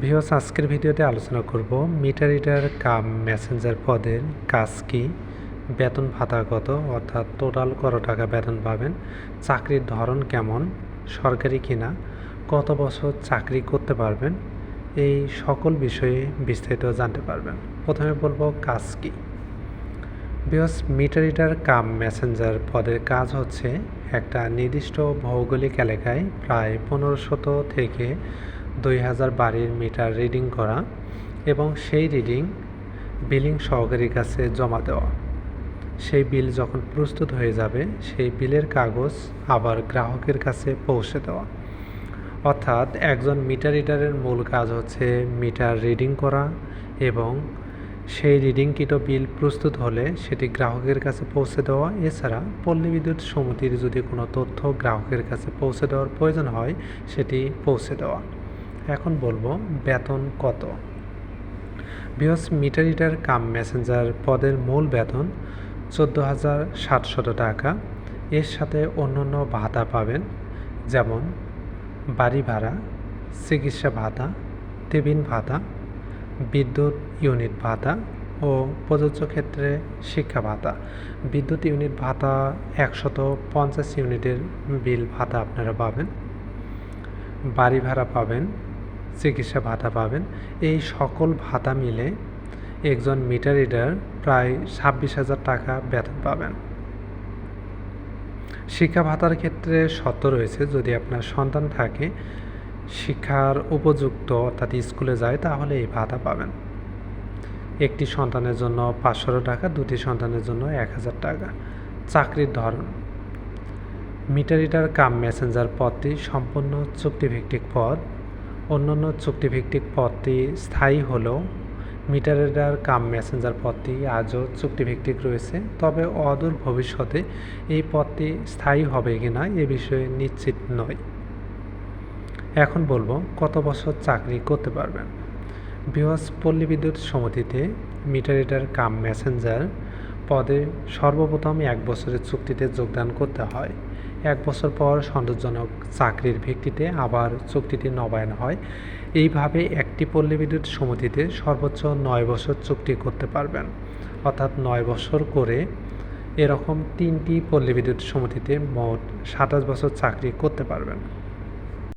ভিওস আজকের ভিডিওতে আলোচনা করব মিটার রিডার কাম মেসেঞ্জার পদের কাজ কি? বেতন ভাতা কত? অর্থাৎ টোটাল কত টাকা বেতন পাবেন? চাকরির ধরন কেমন? সরকারি কিনা? কত বছর চাকরি করতে পারবেন? এই সকল বিষয়ে বিস্তারিত জানতে পারবেন। প্রথমে বলব কাজ কি। Because meter reader cum messenger পদের কাজ হচ্ছে একটা নির্দিষ্ট ভৌগোলিক এলাকায় প্রায় পনেরোশত থেকে দুই হাজার বাড়ির মিটার রিডিং করা এবং সেই রিডিং বিলিং সহকারীর কাছে জমা দেওয়া। সেই বিল যখন প্রস্তুত হয়ে যাবে, সেই বিলের কাগজ আবার গ্রাহকের কাছে পৌঁছে দেওয়া। অর্থাৎ একজন মিটার রিডারের মূল কাজ হচ্ছে মিটার রিডিং করা এবং সেই রিডিংকৃত বিল প্রস্তুত হলে সেটি গ্রাহকের কাছে পৌঁছে দেওয়া। এছাড়া পল্লী বিদ্যুৎ সমিতির যদি কোনো তথ্য গ্রাহকের কাছে পৌঁছে দেওয়ার প্রয়োজন হয়, সেটি পৌঁছে দেওয়া। এখন বলব বেতন কত? বিহস মিটার রিডার কাম মেসেঞ্জার পদের মূল বেতন চোদ্দ হাজার সাতশত টাকা। এর সাথে অন্যান্য ভাতা পাবেন, যেমন বাড়ি ভাড়া, চিকিৎসা ভাতা, টেবিন ভাতা, বিদ্যুৎ ইউনিট ভাতা ও প্রযোজ্য ক্ষেত্রে শিক্ষা ভাতা। বিদ্যুৎ ইউনিট ভাতা একশত পঞ্চাশ ইউনিটের বিল ভাতা আপনারা পাবেন। বাড়ি ভাড়া পাবেন চিকিৎসা ভাতা পাবেন। এই সকল ভাতা মিলে একজন মিটার রিডার প্রায় ছাব্বিশ হাজার টাকা বেতন পাবেন। শিক্ষা ভাতার ক্ষেত্রে শর্ত রয়েছে, যদি আপনার সন্তান থাকে, শিক্ষার উপযুক্ত অর্থাৎ স্কুলে যায়, তাহলে এই ভাতা পাবেন। একটি সন্তানের জন্য পাঁচশো টাকা, দুটি সন্তানের জন্য এক হাজার টাকা। চাকরির ধরন। মিটার রিডার কাম মেসেঞ্জার পদটি সম্পূর্ণ চুক্তিভিত্তিক পদ। অন্যান্য চুক্তিভিত্তিক পথটি স্থায়ী হলেও মিটার রিডার কাম মেসেঞ্জার পথটি আজও চুক্তিভিত্তিক রয়েছে, তবে অদূর ভবিষ্যতে এই পথটি স্থায়ী হবে কিনা এ বিষয়ে নিশ্চিত নয়। এখন বলব, কত বছর চাকরি করতে পারবেন? বৃহস্প পল্লী বিদ্যুৎ সমিতিতে মিটার রিডার কাম মেসেঞ্জার পদে সর্বপ্রথম এক বছরের চুক্তিতে যোগদান করতে হয়। এক বছর পর সন্তোষজনক চাকরির ভিত্তিতে আবার চুক্তিটি নবায়ন হয়। এইভাবে একটি পল্লী বিদ্যুৎ সমিতিতে সর্বোচ্চ নয় বছর চুক্তি করতে পারবেন। অর্থাৎ নয় বছর করে এরকম তিনটি পল্লী বিদ্যুৎ সমিতিতে মোট সাতাশ বছর চাকরি করতে পারবেন।